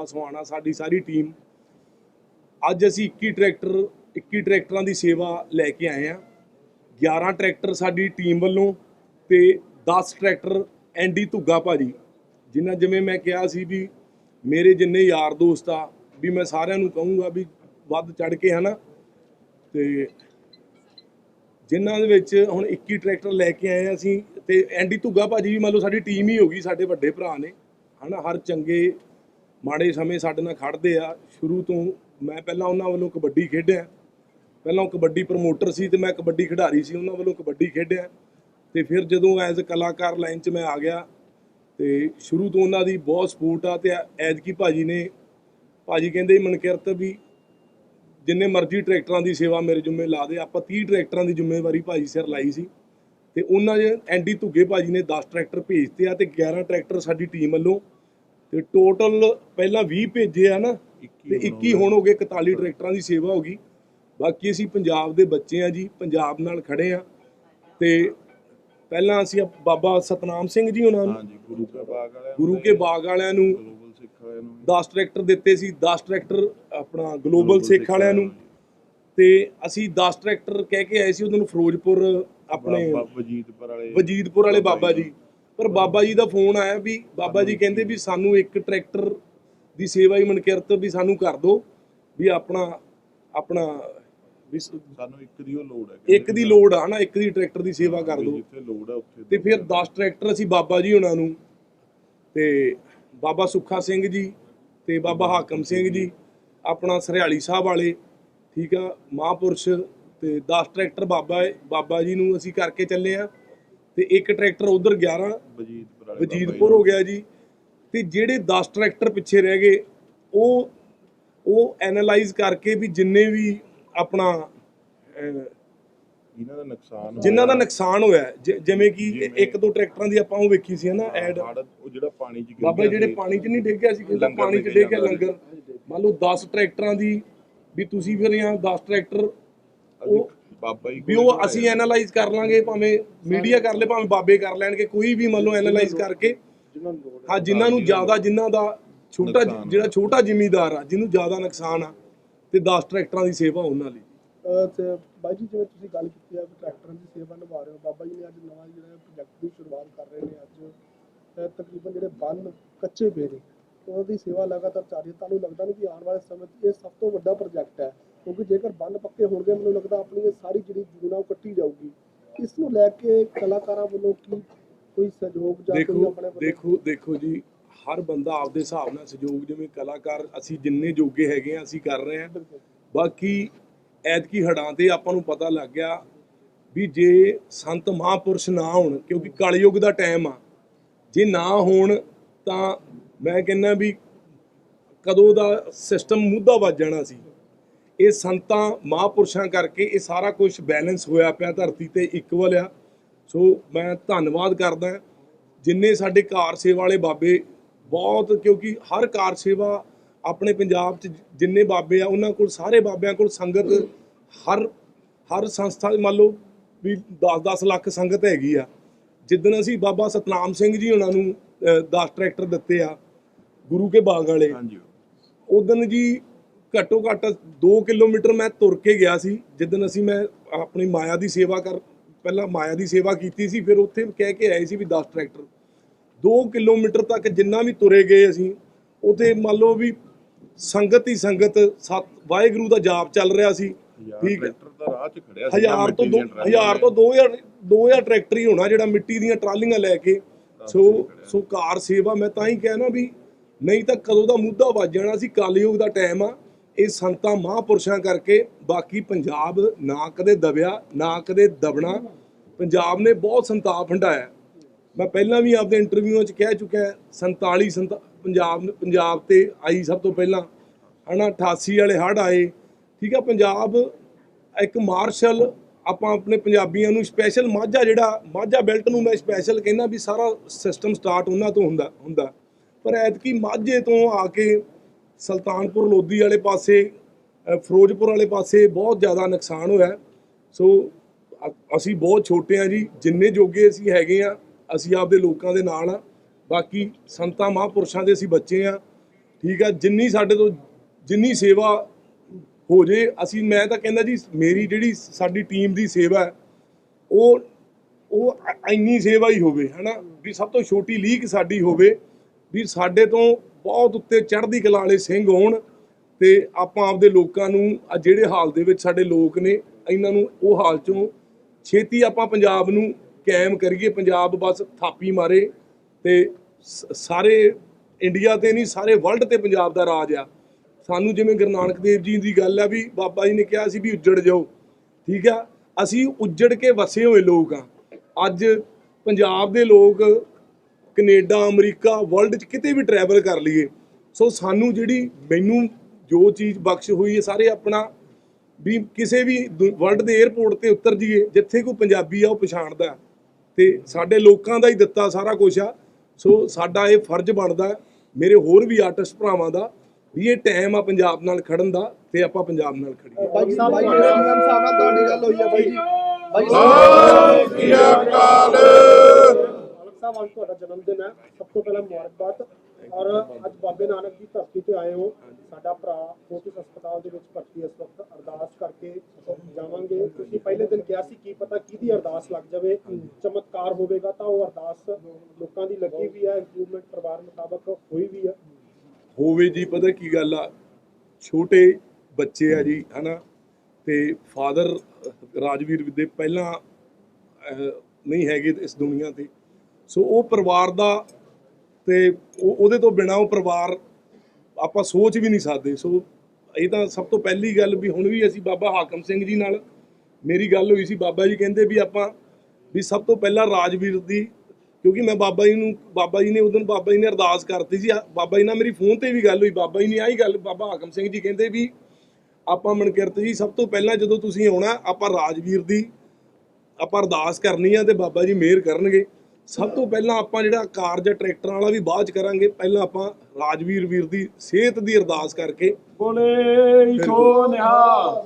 ਹੁੰਦਲ ਰੂਪਾ ਸਵਾਣਾ, ਸਾਡੀ ਸਾਰੀ ਟੀਮ ਅੱਜ ਅਸੀਂ 21 ਟਰੈਕਟਰ 21 ਟਰੈਕਟਰਾਂ ਦੀ ਸੇਵਾ ਲੈ ਕੇ ਆਏ ਆ 11 ਟਰੈਕਟਰ ਸਾਡੀ ਟੀਮ ਵੱਲੋਂ ਤੇ 10 ਟਰੈਕਟਰ ਐਂਡੀ ਧੁੱਗਾ ਭਾਜੀ। ਜਿਨ੍ਹਾਂ ਜਿਵੇਂ ਮੈਂ ਕਿਹਾ ਸੀ ਵੀ ਮੇਰੇ ਜਿੰਨੇ ਯਾਰ ਦੋਸਤ ਆ, ਵੀ ਮੈਂ ਸਾਰਿਆਂ ਨੂੰ ਕਹੂੰਗਾ ਵੀ ਵੱਧ ਚੜ ਕੇ ਹਨਾ। ਤੇ ਜਿਨ੍ਹਾਂ ਦੇ ਵਿੱਚ ਹੁਣ 21 ਟਰੈਕਟਰ ਲੈ ਕੇ ਆਏ ਆ ਅਸੀਂ, ਤੇ ਐਂਡੀ ਧੁੱਗਾ ਭਾਜੀ ਵੀ ਮੰਨ ਲਓ ਸਾਡੀ ਟੀਮ ਹੀ ਹੋ ਗਈ, ਸਾਡੇ ਵੱਡੇ ਭਰਾ ਨੇ। ਹਨਾ, ਹਰ ਚੰਗੇ ਮਾੜੇ ਸਮੇਂ ਸਾਡੇ ਨਾਲ ਖੜਦੇ ਆ। ਸ਼ੁਰੂ ਤੋਂ ਮੈਂ ਪਹਿਲਾਂ ਉਹਨਾਂ ਵੱਲੋਂ ਕਬੱਡੀ ਖੇਡਿਆ। ਪਹਿਲਾਂ ਉਹ ਕਬੱਡੀ ਪ੍ਰਮੋਟਰ ਸੀ ਤੇ ਮੈਂ ਕਬੱਡੀ ਖਿਡਾਰੀ ਸੀ, ਉਹਨਾਂ ਵੱਲੋਂ ਕਬੱਡੀ ਖੇਡਿਆ। ਤੇ ਫਿਰ ਜਦੋਂ ਐਜ਼ ਕਲਾਕਾਰ ਲਾਈਨ 'ਚ ਮੈਂ ਆ ਗਿਆ ਤੇ ਸ਼ੁਰੂ ਤੋਂ ਉਹਨਾਂ ਦੀ ਬਹੁਤ ਸਪੋਰਟ ਆ ਤੇ ਐਜ਼ ਕੀ ਭਾਜੀ ਨੇ, ਭਾਜੀ ਕਹਿੰਦੇ ਮਨਕਿਰਤ ਵੀ ਜਿੰਨੇ ਮਰਜ਼ੀ ਟਰੈਕਟਰਾਂ ਦੀ ਸੇਵਾ ਮੇਰੇ ਜੁੰਮੇ ਲਾ ਦੇ, ਆਪਾਂ 30 ਟਰੈਕਟਰਾਂ ਦੀ ਜ਼ਿੰਮੇਵਾਰੀ ਭਾਜੀ ਸਿਰ ਲਾਈ ਸੀ। ਤੇ ਉਹਨਾਂ ਦੇ ਐਂਡੀ ਧੁੱਗੇ ਭਾਜੀ ਨੇ 10 ਟਰੈਕਟਰ ਭੇਜਤੇ ਆ ਤੇ 11 ਟਰੈਕਟਰ ਸਾਡੀ ਟੀਮ ਵੱਲੋਂ ਤੇ ਟੋਟਲ ਪਹਿਲਾਂ 20 ਭੇਜੇ ਆ ਨਾ ਤੇ 21 ਹੁਣ ਹੋ ਗਏ 41 ਟਰੈਕਟਰਾਂ ਦੀ ਸੇਵਾ ਹੋ ਗਈ। ਬਾਕੀ ਅਸੀਂ ਪੰਜਾਬ ਦੇ ਬੱਚੇ ਆ ਜੀ ਪੰਜਾਬ ਨਾਲ ਖੜੇ ਆ। ਤੇ ਪਹਿਲਾਂ ਅਸੀਂ ਬਾਬਾ ਸਤਨਾਮ ਸਿੰਘ ਜੀ ਉਹਨਾਂ ਨੂੰ ਹਾਂਜੀ ਗੁਰੂ ਕੇ ਬਾਗ ਵਾਲਿਆਂ ਗੁਰੂ ਕੇ ਬਾਗ ਵਾਲਿਆਂ ਨੂੰ ਗਲੋਬਲ ਸਿੱਖ ਵਾਲਿਆਂ ਨੂੰ 10 ਟਰੈਕਟਰ ਦਿੱਤੇ ਸੀ 10 ਟਰੈਕਟਰ ਆਪਣਾ ਗਲੋਬਲ ਸਿੱਖ ਵਾਲਿਆਂ ਨੂੰ। ਤੇ ਅਸੀਂ 10 ਟਰੈਕਟਰ ਕਹਿ ਕੇ ਆਏ ਸੀ ਉਹਨਾਂ ਨੂੰ ਫਿਰੋਜ਼ਪੁਰ ਆਪਣੇ ਬਾਬਾ ਵਜੀਦਪੁਰ ਵਾਲੇ। ਵਜੀਦਪੁਰ ਵਾਲੇ ਬਾਬਾ ਜੀ ਪਰ ਬਾਬਾ ਜੀ ਦਾ ਫੋਨ ਆਇਆ ਵੀ ਬਾਬਾ ਜੀ ਕਹਿੰਦੇ ਵੀ ਸਾਨੂੰ ਇੱਕ ਟਰੈਕਟਰ ਦੀ ਸੇਵਾ ਹੀ ਮਨਕਿਰਤ ਵੀ ਸਾਨੂੰ ਕਰ ਦਿਓ ਵੀ ਆਪਣਾ ਆਪਣਾ ਵੀ ਸਾਨੂੰ ਇੱਕ ਦੀ ਉਹ ਲੋੜ ਹੈ ਇੱਕ ਦੀ ਲੋੜ ਆ ਨਾ ਇੱਕ ਦੀ ਟਰੈਕਟਰ ਦੀ ਸੇਵਾ ਕਰ ਦਿਓ। ਜਿੱਥੇ ਲੋੜ ਹੈ ਉੱਥੇ ਤੇ ਫਿਰ 10 ਟਰੈਕਟਰ ਅਸੀਂ ਬਾਬਾ ਜੀ ਉਹਨਾਂ ਨੂੰ ਤੇ ਬਾਬਾ ਸੁੱਖਾ ਸਿੰਘ ਜੀ ਤੇ ਬਾਬਾ ਹਾਕਮ ਸਿੰਘ ਜੀ ਆਪਣਾ ਸਰਿਆਲੀ ਸਾਹਿਬ ਵਾਲੇ ਠੀਕ ਆ ਮਹਾਂਪੁਰਸ਼ ਤੇ 10 ਟਰੈਕਟਰ ਬਾਬਾ ਬਾਬਾ ਜੀ ਨੂੰ ਅਸੀਂ ਕਰਕੇ ਚੱਲੇ ਆ। ਤੇ ਇੱਕ ਟਰੈਕਟਰ ਉਧਰ 11 ਵਜੀਦਪੁਰ ਹੋ ਗਿਆ ਜੀ। ਤੇ ਜਿਹੜੇ 10 ਟਰੈਕਟਰ ਪਿੱਛੇ ਰਹਿ ਗਏ ਉਹ ਉਹ ਐਨਾਲਾਈਜ਼ ਕਰਕੇ ਵੀ ਜਿੰਨੇ ਵੀ ਆਪਣਾ ਇਹਨਾਂ ਦਾ ਨੁਕਸਾਨ ਜਿਨ੍ਹਾਂ ਦਾ ਨੁਕਸਾਨ ਹੋਇਆ ਜਿਵੇਂ ਕਿ ਇੱਕ ਦੋ ਟਰੈਕਟਰਾਂ ਦੀ ਆਪਾਂ ਉਹ ਵੇਖੀ ਸੀ ਨਾ ਐਡ। ਉਹ ਜਿਹੜਾ ਪਾਣੀ ਚ ਬਾਬਾ ਜਿਹੜੇ ਪਾਣੀ 'ਚ ਨਹੀਂ ਡਿੱਗਿਆ ਸੀ ਲੰਗਰ ਪਾਣੀ 'ਚ ਲੈ ਕੇ ਡਿੱਗ ਗਿਆ ਜਾਂਦਾ ਲੰਗਰ। ਮੰਨ ਲਓ 10 ਟਰੈਕਟਰਾਂ ਦੀ ਵੀ ਤੁਸੀਂ ਫਿਰ ਜਾਂ 10 ਟਰੈਕਟਰ ਉਹ ਬਾਬਾ ਜੀ ਵੀ ਉਹ ਅਸੀਂ ਐਨਾਲਾਈਜ਼ ਕਰ ਲਾਂਗੇ ਭਾਵੇਂ ਮੀਡੀਆ ਕਰ ਲੇ ਭਾਵੇਂ ਬਾਬੇ ਕਰ ਲੈਣਗੇ ਕੋਈ ਵੀ ਮੰਨ ਲਓ ਐਨਾਲਾਈਜ਼ ਕਰਕੇ। ਹਾਂ। ਜਿਨ੍ਹਾਂ ਨੂੰ ਜ਼ਿਆਦਾ ਜਿਨ੍ਹਾਂ ਦਾ ਛੋਟਾ ਜਿਹੜਾ ਛੋਟਾ ਜ਼ਿਮੀਦਾਰ ਆ ਜਿਹਨੂੰ ਜ਼ਿਆਦਾ ਨੁਕਸਾਨ ਆ ਤੇ 10 ਟਰੈਕਟਰਾਂ ਦੀ ਸੇਵਾ ਉਹਨਾਂ ਲਈ। ਤੇ ਬਾਈ ਜੀ ਜਿਵੇਂ ਤੁਸੀਂ ਗੱਲ ਕੀਤੀ ਆ ਕਿ ਟਰੈਕਟਰਾਂ ਦੀ ਸੇਵਾ ਨਿਭਾ ਰਹੇ ਹੋ ਬਾਬਾ ਜੀ ਨੇ ਅੱਜ ਨਵਾਂ ਜਿਹੜਾ ਪ੍ਰੋਜੈਕਟ ਦੀ ਸ਼ੁਰੂਆਤ ਕਰ ਰਹੇ ਨੇ ਅੱਜ। ਤਕਰੀਬਨ ਜਿਹੜੇ ਬੰਨ ਕੱਚੇ ਪਏ ਨੇ ਉਹਨਾਂ ਦੀ ਸੇਵਾ ਲਗਾਤਾਰ ਚੱਲ ਰਹੀ ਹੈ। ਤੁਹਾਨੂੰ ਲੱਗਦਾ ਨਹੀਂ ਕਿ ਆਉਣ ਵਾਲੇ ਸਮੇਂ 'ਚ ਇਹ ਸਭ ਤੋਂ ਵੱਡਾ ਪ੍ਰੋਜੈਕਟ ਹੈ? ਕਿਉਂਕਿ ਜੇਕਰ ਬੰਨ ਪੱਕੇ ਹੋਣਗੇ ਮੈਨੂੰ ਲੱਗਦਾ ਆਪਣੀ ਇਹ ਸਾਰੀ ਜਿਹੜੀ ਜੂਨਾ ਉਹ ਕੱਟੀ ਜਾਊਗੀ। ਇਸ ਨੂੰ ਲੈ ਕੇ ਕਲਾਕਾਰਾਂ ਵੱਲੋਂ ਕੀ ਕੋਈ ਸਹਿਯੋਗ ਜਾਂ ਕੋਈ ਆਪਣੇ ਵੱਲੋਂ ਦੇਖੋ ਦੇਖੋ ਜੀ ਹਰ ਬੰਦਾ ਆਪਦੇ ਹਿਸਾਬ ਨਾਲ ਸਹਿਯੋਗ ਜਿਵੇਂ ਕਲਾਕਾਰ ਅਸੀਂ ਜਿੰਨੇ ਜੋਗੇ ਹੈਗੇ ਆ ਅਸੀਂ ਕਰ ਰਹੇ ਆ। ਬਾਕੀ ਐਤਕੀ ਹੜਾਂ ਤੇ ਆਪਾਂ ਨੂੰ ਪਤਾ ਲੱਗ ਗਿਆ ਵੀ ਜੇ ਸੰਤ ਮਹਾਂਪੁਰਸ਼ ਨਾ ਹੋਣ ਕਿਉਂਕਿ ਕਲਯੁਗ ਦਾ ਟਾਈਮ ਆ ਜੇ ਨਾ ਹੋਣ ਤਾਂ ਮੈਂ ਕਹਿੰਦਾ ਵੀ ਕਦੋਂ ਦਾ ਸਿਸਟਮ ਮੁੱਦਾ ਵੱਜ ਜਾਣਾ ਸੀ। ਇਹ ਸੰਤਾਂ ਮਹਾਂਪੁਰਸ਼ਾਂ ਕਰਕੇ ਇਹ ਸਾਰਾ ਕੁਝ ਬੈਲੈਂਸ ਹੋਇਆ ਪਿਆ ਧਰਤੀ ਤੇ ਇਕੁਅਲ ਆ। ਸੋ ਮੈਂ ਧੰਨਵਾਦ ਕਰਦਾ ਜਿੰਨੇ ਸਾਡੇ ਕਾਰ ਸੇਵਾ ਵਾਲੇ ਬਾਬੇ ਬਹੁਤ ਕਿਉਂਕਿ ਹਰ ਕਾਰ ਸੇਵਾ ਆਪਣੇ ਪੰਜਾਬ 'ਚ ਜਿੰਨੇ ਬਾਬੇ ਆ ਉਹਨਾਂ ਕੋਲ ਸਾਰੇ ਬਾਬਿਆਂ ਕੋਲ ਸੰਗਤ ਹਰ ਹਰ ਸੰਸਥਾ ਮੰਨ ਲਓ ਵੀ 10-10 ਲੱਖ ਸੰਗਤ ਹੈਗੀ ਆ। ਜਿੱਦਣ ਅਸੀਂ ਬਾਬਾ ਸਤਨਾਮ ਸਿੰਘ ਜੀ ਉਹਨਾਂ ਨੂੰ 10 ਟਰੈਕਟਰ ਦਿੱਤੇ ਆ ਗੁਰੂ ਕੇ ਬਾਗ ਵਾਲੇ ਹਾਂਜੀ। ਉਦੋਂ ਜੀ ਘੱਟੋ ਘੱਟ 2 ਕਿਲੋਮੀਟਰ ਮੈਂ ਤੁਰ ਕੇ ਗਿਆ ਸੀ। ਜਿੱਦਣ ਅਸੀਂ ਮੈਂ ਆਪਣੀ ਮਾਇਆ ਦੀ ਸੇਵਾ ਕਰ ਪਹਿਲਾਂ ਮਾਇਆ ਦੀ ਸੇਵਾ ਕੀਤੀ ਸੀ ਫਿਰ ਉੱਥੇ ਕਹਿ ਕੇ ਆਏ ਸੀ ਵੀ 10 ਟਰੈਕਟਰ। 2 ਕਿਲੋਮੀਟਰ ਤੱਕ ਜਿੰਨਾ ਵੀ ਤੁਰੇ ਗਏ ਅਸੀਂ ਉਥੇ ਮੰਨ ਲਓ ਵੀ ਸੰਗਤ ਹੀ ਸੰਗਤ ਸਤ ਵਾਹਿਗੁਰੂ ਦਾ ਜਾਪ ਚੱਲ ਰਿਹਾ ਸੀ। ਠੀਕ ਹੈ। ਟਰੈਕਟਰ ਦਾ ਰਾਹ ਚ ਖੜਿਆ ਸੀ ਹਜ਼ਾਰ ਤੋਂ ਦੋ ਹਜ਼ਾਰ ਤੋਂ 2000 2000 ਟਰੈਕਟਰ ਹੀ ਹੋਣਾ ਜਿਹੜਾ ਮਿੱਟੀ ਦੀਆਂ ਟਰਾਲੀਆਂ ਲੈ ਕੇ। ਸੋ ਸੋ ਕਾਰ ਸੇਵਾ ਮੈਂ ਤਾਂ ਹੀ ਕਹਿਣਾ ਵੀ ਨਹੀਂ ਤਾਂ ਕਦੋਂ ਦਾ ਮੁੱਦਾ ਵੱਜ ਜਾਣਾ ਸੀ ਕਲਯੁਗ ਦਾ ਟਾਈਮ ਆ। ਇਹ ਸੰਤਾਂ ਮਹਾਂਪੁਰਸ਼ਾਂ ਕਰਕੇ ਬਾਕੀ ਪੰਜਾਬ ਨਾ ਕਦੇ ਦਬਿਆ, ਨਾ ਕਦੇ ਦਬਣਾ। ਪੰਜਾਬ ਨੇ ਬਹੁਤ ਸੰਤਾਪ ਹੰਡਾਇਆ ਮੈਂ ਪਹਿਲਾਂ ਵੀ ਆਪਦੇ ਇੰਟਰਵਿਊਆਂ 'ਚ ਕਹਿ ਚੁੱਕਿਆ 47 ਸੰਤਾ, ਪੰਜਾਬ ਪੰਜਾਬ ਤੇ ਆਈ ਸਭ ਤੋਂ ਪਹਿਲਾਂ। ਹਨਾ 88 ਵਾਲੇ ਹੜ੍ਹ ਆਏ। ਠੀਕ ਆ, ਪੰਜਾਬ ਇੱਕ ਮਾਰਸ਼ਲ ਆਪਾਂ ਆਪਣੇ ਪੰਜਾਬੀਆਂ ਨੂੰ ਸਪੈਸ਼ਲ ਮਾਝਾ ਜਿਹੜਾ, ਮਾਝਾ ਬੈਲਟ ਨੂੰ ਮੈਂ ਸਪੈਸ਼ਲ ਕਹਿੰਦਾ ਵੀ ਸਾਰਾ ਸਿਸਟਮ ਸਟਾਰਟ ਉਹਨਾਂ ਤੋਂ ਹੁੰਦਾ ਹੁੰਦਾ। ਪਰ ਐਤਕੀ ਮਾਝੇ ਤੋਂ ਆ ਕੇ ਸੁਲਤਾਨਪੁਰ ਲੋਧੀ ਵਾਲੇ ਪਾਸੇ ਫਿਰੋਜ਼ਪੁਰ ਵਾਲੇ ਪਾਸੇ ਬਹੁਤ ਜ਼ਿਆਦਾ ਨੁਕਸਾਨ ਹੋਇਆ। ਸੋ ਅਸੀਂ ਬਹੁਤ ਛੋਟੇ ਆ ਜੀ, ਜਿੰਨੇ ਜੋਗੇ ਅਸੀਂ ਹੈਗੇ ਆ ਅਸੀਂ ਆਪਦੇ ਲੋਕਾਂ ਦੇ ਨਾਲ ਆ ਬਾਕੀ ਸੰਤਾਂ, ਮਹਾਂਪੁਰਸ਼ਾਂ ਦੇ ਅਸੀਂ ਬੱਚੇ ਆ ਠੀਕ ਆ, ਜਿੰਨੀ ਸਾਡੇ ਤੋਂ, ਜਿੰਨੀ ਸੇਵਾ ਹੋ ਜੇ, ਅਸੀਂ, ਮੈਂ ਤਾਂ ਕਹਿੰਦਾ ਜੀ, ਮੇਰੀ ਜਿਹੜੀ ਸਾਡੀ ਟੀਮ ਦੀ ਸੇਵਾ ਉਹ ਉਹ ਇੰਨੀ ਸੇਵਾ ਹੀ ਹੋਵੇ, ਹਨਾ? ਵੀ ਸਭ ਤੋਂ ਛੋਟੀ ਲੀਕ ਸਾਡੀ ਹੋਵੇ ਵੀ ਸਾਡੇ ਤੋਂ ਬਹੁਤ ਉੱਤੇ ਚੜ੍ਹਦੀ ਕਲਾ ਵਾਲੇ ਸਿੰਘ ਹੋਣ ਤੇ ਆਪਾਂ ਆਪਦੇ ਲੋਕਾਂ ਨੂੰ, ਆ ਜਿਹੜੇ ਹਾਲ ਦੇ ਵਿੱਚ ਸਾਡੇ ਲੋਕ ਨੇ, ਇਹਨਾਂ ਨੂੰ ਉਹ ਹਾਲ ਚੋਂ ਛੇਤੀ ਆਪਾਂ ਪੰਜਾਬ ਨੂੰ ਕਾਇਮ ਕਰੀਏ, ਪੰਜਾਬ ਬਸ ਥਾਪੀ ਮਾਰੇ ਤੇ ਸਾਰੇ ਇੰਡੀਆ ਤੇ ਨਹੀਂ, ਸਾਰੇ ਵਰਲਡ ਤੇ ਪੰਜਾਬ ਦਾ ਰਾਜ ਆ। ਸਾਨੂੰ ਜਿਵੇਂ ਗੁਰੂ ਨਾਨਕ ਦੇਵ ਜੀ ਦੀ ਗੱਲ ਆ ਵੀ ਬਾਬਾ ਜੀ ਨੇ ਕਿਹਾ ਸੀ ਵੀ ਉੱਜੜ ਜਾਓ, ਠੀਕ ਆ? ਅਸੀਂ ਉੱਜੜ ਕੇ ਵਸੇ ਹੋਏ ਲੋਕ ਆ। ਅੱਜ ਪੰਜਾਬ ਦੇ ਲੋਕ ਕੈਨੇਡਾ ਅਮਰੀਕਾ ਵਰਲਡ 'ਚ ਕਿਤੇ ਵੀ ਟਰੈਵਲ ਕਰ ਲਈਏ। ਸੋ ਸਾਨੂੰ ਜਿਹੜੀ ਮੈਨੂੰ ਜੋ ਚੀਜ਼ ਬਖਸ਼ ਹੋਈ ਹੈ ਸਾਰੇ ਆਪਣਾ ਵੀ ਕਿਸੇ ਵੀ ਵਰਲਡ ਦੇ 에ਅਰਪੋਰਟ ਤੇ ਉਤਰ ਜਾਈਏ ਜਿੱਥੇ ਕੋਈ ਪੰਜਾਬੀ ਆ ਉਹ ਪਛਾਣਦਾ। ਤੇ ਸਾਡੇ ਲੋਕਾਂ ਦਾ ਹੀ ਦਿੱਤਾ ਸਾਰਾ ਕੁਝ ਆ। ਸੋ ਸਾਡਾ ਇਹ ਫਰਜ਼ ਬਣਦਾ ਮੇਰੇ ਹੋਰ ਵੀ ਆਰਟਿਸਟ ਭਰਾਵਾਂ ਦਾ ਵੀ ਇਹ ਟਾਈਮ ਆ ਪੰਜਾਬ ਨਾਲ ਖੜਨ ਦਾ ਤੇ ਆਪਾਂ ਪੰਜਾਬ ਨਾਲ ਖੜੀਏ। ਬਾਈ ਸਾਹਿਬ ਬਾਈ ਸਾਹਿਬ ਨਾਲ ਤੁਹਾਡੀ ਗੱਲ ਹੋਈ ਹੈ ਬਾਈ ਜੀ। ਬਾਈ ਸਤਿ ਸ੍ਰੀ ਅਕਾਲ। ਸਾਹਿਬ, ਅੱਜ ਤੁਹਾਡਾ ਜਨਮ ਦਿਨ ਹੈ। ਸਭ ਤੋਂ ਪਹਿਲਾਂ ਮੁਬਾਰਕਬਾਦ। ਔਰ ਅੱਜ ਬਾਬੇ ਨਾਨਕ ਦੀ ਧਰਤੀ ਤੇ ਆਏ ਹੋ। ਸਾਡਾ ਭਰਾ ਫੋਰਟਿਸ ਹਸਪਤਾਲ ਦੇ ਵਿੱਚ ਭਰਤੀ ਇਸ ਵਕਤ। ਅਰਦਾਸ ਕਰਕੇ ਜਾਵਾਂਗੇ। ਤੁਸੀਂ ਪਹਿਲੇ ਦਿਨ ਕਿਹਾ ਸੀ, ਕੀ ਪਤਾ ਕਿਹਦੀ ਅਰਦਾਸ ਲੱਗ ਜਾਵੇ। ਚਮਤਕਾਰ ਹੋਵੇਗਾ ਤਾਂ ਉਹ ਅਰਦਾਸ ਲੋਕਾਂ ਦੀ ਲੱਗੀ ਵੀ ਹੈ। ਇੰਪਰੂਵਮੈਂਟ ਪਰਿਵਾਰ ਮੁਤਾਬਕ ਹੋਈ ਵੀ ਹੈ। ਹੋਵੇ ਜੀ, ਪਤਾ ਕੀ ਗੱਲ ਆ? ਛੋਟੇ ਬੱਚੇ ਆ ਜੀ, ਹਨਾ? ਤੇ ਫਾਦਰ ਰਾਜਵੀਰ ਦੇ ਪਹਿਲਾਂ ਨਹੀਂ ਹੈਗੇ ਇਸ ਦੁਨੀਆ ਤੇ। ਸੋ ਉਹ ਪਰਿਵਾਰ ਦਾ ਤੇ ਉਹਦੇ ਤੋਂ ਬਿਨਾ ਉਹ ਪਰਿਵਾਰ ਆਪਾਂ ਸੋਚ ਵੀ ਨਹੀਂ ਸਕਦੇ। ਸੋ ਇਹ ਤਾਂ ਸਭ ਤੋਂ ਪਹਿਲੀ ਗੱਲ ਵੀ ਹੁਣ ਵੀ ਅਸੀਂ ਬਾਬਾ ਹਾਕਮ ਸਿੰਘ ਜੀ ਨਾਲ ਮੇਰੀ ਗੱਲ ਹੋਈ ਸੀ। ਬਾਬਾ ਜੀ ਕਹਿੰਦੇ ਵੀ ਆਪਾਂ ਵੀ ਸਭ ਤੋਂ ਪਹਿਲਾਂ ਰਾਜਵੀਰ ਦੀ ਕਿਉਂਕਿ ਮੈਂ ਬਾਬਾ ਜੀ ਨੂੰ ਬਾਬਾ ਜੀ ਨੇ ਉਦੋਂ ਬਾਬਾ ਜੀ ਨੇ ਅਰਦਾਸ ਕਰਤੀ ਸੀ। ਬਾਬਾ ਜੀ ਨਾਲ ਮੇਰੀ ਫੋਨ ਤੇ ਵੀ ਗੱਲ ਹੋਈ। ਬਾਬਾ ਜੀ ਨੇ ਆਹੀ ਗੱਲ ਬਾਬਾ ਹਾਕਮ ਸਿੰਘ ਜੀ ਕਹਿੰਦੇ ਵੀ ਆਪਾਂ ਮਨਕਿਰਤ ਜੀ, ਸਭ ਤੋਂ ਪਹਿਲਾਂ ਜਦੋਂ ਤੁਸੀਂ ਆਉਣਾ, ਆਪਾਂ ਰਾਜਵੀਰ ਦੀ ਆਪਾਂ ਅਰਦਾਸ ਕਰਨੀ ਆ ਤੇ ਬਾਬਾ ਜੀ ਮਿਹਰ ਕਰਨਗੇ। ਸਭ ਤੋਂ ਪਹਿਲਾਂ ਆਪਾਂ ਜਿਹੜਾ ਕਾਰਜ ਟਰੈਕਟਰ ਵਾਲਾ ਵੀ ਬਾਅਦ ਚ ਕਰਾਂਗੇ ਪਹਿਲਾਂ ਆਪਾਂ ਰਾਜਵੀਰ ਵੀਰ ਦੀ ਸਿਹਤ ਦੀ ਅਰਦਾਸ ਕਰਕੇ। ਬੋਲੇ ਸੋ ਨਿਹਾਲ।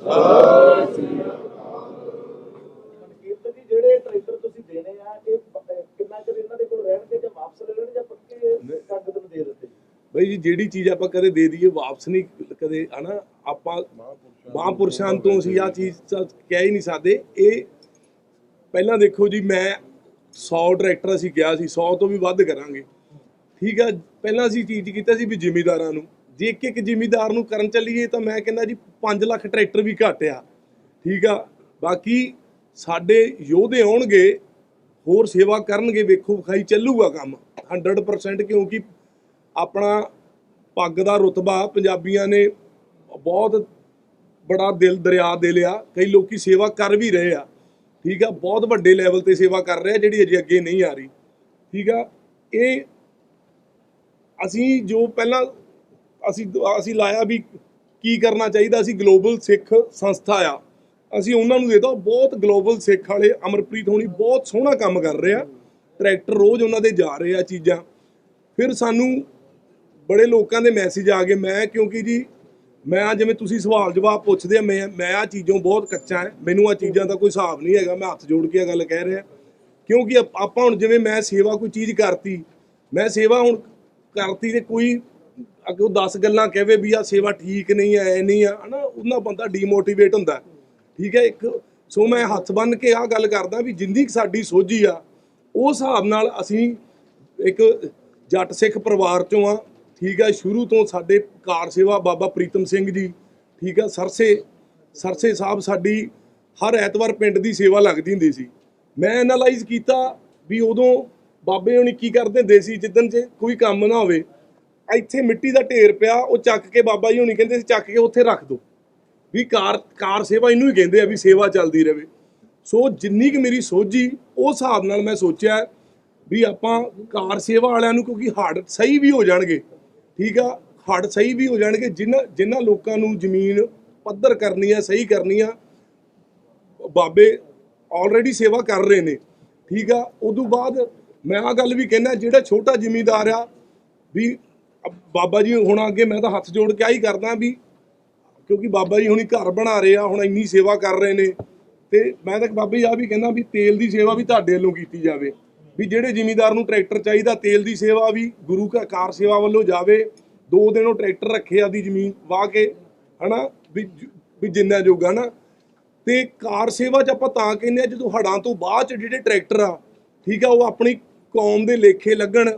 ਕੀਰਤਨ ਜੀ ਜਿਹੜੇ ਟਰੈਕਟਰ ਤੁਸੀਂ ਦੇਣੇ ਆ ਇਹ ਪ- ਅਹ ਕਿੰਨਾ ਚਿਰ ਇਹਨਾਂ ਦੇ ਕੋਲ ਰਹਿਣਗੇ ਜਾਂ ਵਾਪਸ ਲੈ ਲੈਣ ਜਾਂ ਪੱਕੇ ਸੰਗਤ ਨੂੰ ਦੇ ਦਿੱਤੇ? ਬਈ ਜੀ ਜਿਹੜੀ ਚੀਜ਼ ਆਪਾਂ ਕਦੇ ਦੇ ਦਈਏ ਵਾਪਸ ਨਹੀਂ ਕਦੇ ਹਨਾ? ਆਪਾਂ ਮਹਾਂਪੁਰਸ਼ਾਂ ਤੋਂ ਅਸੀਂ ਆ ਚੀਜ਼ ਕਹਿ ਹੀ ਨਹੀਂ ਸਕਦੇ। ਇਹ ਪਹਿਲਾਂ ਦੇਖੋ ਜੀ ਮੈਂ 100 ਟਰੈਕਟਰ ਅਸੀਂ ਕਿਹਾ ਸੀ 100 ਤੋਂ ਵੀ ਵੱਧ ਕਰਾਂਗੇ। ਠੀਕ ਆ, ਪਹਿਲਾਂ ਅਸੀਂ ਚੀਜ਼ ਕੀਤਾ ਸੀ ਵੀ ਜ਼ਿਮੀਦਾਰਾਂ ਨੂੰ। ਜੇ ਇੱਕ ਇੱਕ ਜ਼ਿਮੀਦਾਰ ਨੂੰ ਕਰਨ ਚੱਲੀਏ ਤਾਂ ਮੈਂ ਕਹਿੰਦਾ ਜੀ 5 ਲੱਖ ਟਰੈਕਟਰ ਵੀ ਘੱਟ ਆ ਠੀਕ ਆ, ਬਾਕੀ ਸਾਡੇ ਯੋਧੇ ਆਉਣਗੇ, ਹੋਰ ਸੇਵਾ ਕਰਨਗੇ, ਵੇਖੋ ਵਿਖਾਈ ਚੱਲੂਗਾ ਕੰਮ। 100% ਕਿਉਂਕਿ ਆਪਣਾ ਪੱਗ ਦਾ ਰੁਤਬਾ ਪੰਜਾਬੀਆਂ ਨੇ ਬਹੁਤ ਬੜਾ ਦਿਲ, ਦਰਿਆ ਦੇ ਲਿਆ। ਕਈ ਲੋਕੀ ਸੇਵਾ ਕਰ ਵੀ ਰਹੇ ਆ। ਠੀਕ ਆ, ਬਹੁਤ ਵੱਡੇ ਲੈਵਲ ਤੇ ਸੇਵਾ ਕਰ ਰਿਹਾ ਜਿਹੜੀ ਅਜੇ ਅੱਗੇ ਨਹੀਂ ਆ ਰਹੀ। ਠੀਕ ਆ, ਇਹ ਅਸੀਂ ਜੋ ਪਹਿਲਾਂ ਅਸੀਂ ਅਸੀਂ ਲਾਇਆ ਵੀ ਕੀ ਕਰਨਾ ਚਾਹੀਦਾ, ਅਸੀਂ ਗਲੋਬਲ ਸਿੱਖ ਸੰਸਥਾ ਆ। ਅਸੀਂ ਉਹਨਾਂ ਨੂੰ ਦੇ ਦੇਤਾ ਬਹੁਤ ਗਲੋਬਲ ਸਿੱਖ ਵਾਲੇ ਅਮਰਪ੍ਰੀਤ ਹੋਣੀ ਬਹੁਤ ਸੋਹਣਾ ਕੰਮ ਕਰ ਰਹੇ ਆ। ਟਰੈਕਟਰ ਰੋਜ਼ ਉਹਨਾਂ ਦੇ ਜਾ ਰਹੇ ਆ ਚੀਜ਼ਾਂ। ਫਿਰ ਸਾਨੂੰ ਬੜੇ ਲੋਕਾਂ ਦੇ ਮੈਸੇਜ ਆ ਗਏ। ਮੈਂ ਕਿਉਂਕਿ ਜੀ ਮੈਂ ਜਿਵੇਂ ਤੁਸੀਂ ਸਵਾਲ ਜਵਾਬ ਪੁੱਛਦੇ ਆ, ਮੈਂ ਮੈਂ ਆ ਚੀਜ਼ੋਂ ਬਹੁਤ ਕੱਚਾ ਹੈ। ਮੈਨੂੰ ਆ ਚੀਜ਼ਾਂ ਦਾ ਕੋਈ ਹਿਸਾਬ ਨਹੀਂ ਹੈਗਾ, ਮੈਂ ਹੱਥ ਜੋੜ ਕੇ ਇਹ ਗੱਲ ਕਹਿ ਰਿਹਾ। ਕਿਉਂਕਿ ਆਪਾਂ ਹੁਣ ਜਿਵੇਂ ਮੈਂ ਸੇਵਾ ਕੋਈ ਚੀਜ਼ ਕਰਤੀ, ਮੈਂ ਸੇਵਾ ਹੁਣ ਕਰਤੀ ਤੇ ਕੋਈ ਅੱਗੋਂ 10 ਗੱਲਾਂ ਕਹਵੇ ਵੀ ਆ ਸੇਵਾ ਠੀਕ ਨਹੀਂ ਐ ਨਹੀਂ ਆ, ਹਨਾ, ਉਹਨਾਂ ਬੰਦਾ ਡੀਮੋਟੀਵੇਟ ਹੁੰਦਾ। ਠੀਕ ਹੈ, ਇੱਕ ਸੋ ਮੈਂ ਹੱਥ ਬੰਨ ਕੇ ਆ ਗੱਲ ਕਰਦਾ ਵੀ ਜਿੰਨੀ ਕੁ ਸਾਡੀ ਸੋਝੀ ਆ ਉਸ ਹਿਸਾਬ ਨਾਲ ਅਸੀਂ ਇੱਕ ਜੱਟ ਸਿੱਖ ਪਰਿਵਾਰ ਚੋਂ ਆ ਠੀਕ ਹੈ ਸ਼ੁਰੂ ਤੋਂ ਸਾਡੇ ਕਾਰ ਸੇਵਾ ਬਾਬਾ ਪ੍ਰੀਤਮ ਸਿੰਘ ਜੀ, ਠੀਕ ਆ, ਸਰਸੇ ਸਰਸੇ ਸਾਹਿਬ ਸਾਡੀ ਹਰ ਐਤਵਾਰ ਪਿੰਡ ਦੀ ਸੇਵਾ ਲੱਗਦੀ ਹੁੰਦੀ ਸੀ। ਮੈਂ ਐਨਾਲਾਈਜ਼ ਕੀਤਾ ਵੀ ਉਦੋਂ ਬਾਬੇ ਹੋਣੀ ਕੀ ਕਰਦੇ ਹੁੰਦੇ ਸੀ, ਜਿੱਦਣ ਚ ਕੋਈ ਕੰਮ ਨਾ ਹੋਵੇ, ਇੱਥੇ ਮਿੱਟੀ ਦਾ ਢੇਰ ਪਿਆ, ਉਹ ਚੱਕ ਕੇ ਬਾਬਾ ਜੀ ਹੋਣੀ ਕਹਿੰਦੇ ਸੀ, ਚੱਕ ਕੇ ਉੱਥੇ ਰੱਖ ਦਿਓ ਵੀ ਕਾਰ ਕਾਰ ਸੇਵਾ ਇਹਨੂੰ ਹੀ ਕਹਿੰਦੇ ਆ ਵੀ ਸੇਵਾ ਚੱਲਦੀ ਰਹੇ ਸੋ ਜਿੰਨੀ ਕਿ ਮੇਰੀ ਸੋਝੀ ਉਸ ਹਿਸਾਬ ਨਾਲ ਮੈਂ ਸੋਚਿਆ ਵੀ ਆਪਾਂ ਕਾਰ ਸੇਵਾ ਵਾਲਿਆਂ ਨੂੰ ਕਿਉਂਕਿ ਹਾਰਡ ਸਹੀ ਵੀ ਹੋ ਜਾਣਗੇ ਠੀਕ ਆ ਹੱਡ ਸਹੀ ਵੀ ਹੋ ਜਾਣਗੇ ਜਿਨ੍ਹਾਂ ਜਿਨ੍ਹਾਂ ਲੋਕਾਂ ਨੂੰ ਜ਼ਮੀਨ ਪੱਧਰ ਕਰਨੀ ਆ, ਸਹੀ ਕਰਨੀ ਆ, ਬਾਬੇ ਆਲਰੇਡੀ ਸੇਵਾ ਕਰ ਰਹੇ ਨੇ, ਠੀਕ ਆ, ਉਦੋਂ ਬਾਅਦ ਮੈਂ ਆ ਗੱਲ ਵੀ ਕਹਿਣਾ ਜਿਹੜਾ ਛੋਟਾ ਜ਼ਿਮੀਂਦਾਰ ਆ, ਵੀ ਬਾਬਾ ਜੀ ਹੁਣ ਅੱਗੇ ਮੈਂ ਤਾਂ ਹੱਥ ਜੋੜ ਕੇ ਆਹੀ ਕਰਦਾ ਵੀ, ਕਿਉਂਕਿ ਬਾਬਾ ਜੀ ਹੁਣੀ ਘਰ ਬਣਾ ਰਹੇ ਆ, ਹੁਣ ਇੰਨੀ ਸੇਵਾ ਕਰ ਰਹੇ ਨੇ, ਤੇ ਮੈਂ ਤਾਂ ਬਾਬਾ ਜੀ ਆ ਵੀ ਕਹਿੰਦਾ ਵੀ ਤੇਲ ਦੀ ਸੇਵਾ ਵੀ ਤੁਹਾਡੇ ਵੱਲੋਂ ਕੀਤੀ ਜਾਵੇ। ਵੀ ਜਿਹੜੇ ਜ਼ਿਮੀਂਦਾਰ ਨੂੰ ਟਰੈਕਟਰ ਚਾਹੀਦਾ ਤੇਲ ਦੀ ਸੇਵਾ ਵੀ ਗੁਰੂ ਘਰ ਕਾਰ ਸੇਵਾ ਵੱਲੋਂ ਜਾਵੇ ਦੋ ਦਿਨ ਉਹ ਟਰੈਕਟਰ ਰੱਖੇ ਆਦੀ ਜ਼ਮੀਨ ਵਾਹ ਕੇ ਹਨਾ ਵੀ ਵੀ ਜਿੰਨਾ ਜੋਗਾ ਨਾ ਤੇ ਕਾਰ ਸੇਵਾ ਚ ਆਪਾਂ ਤਾਂ ਕਹਿੰਦੇ ਆ ਜਦੋਂ ਹੜਾਂ ਤੋਂ ਬਾਅਦ ਚ ਜਿਹੜੇ ਟਰੈਕਟਰ ਆ ਠੀਕ ਆ ਉਹ ਆਪਣੀ ਕੌਮ ਦੇ ਲੇਖੇ ਲੱਗਣ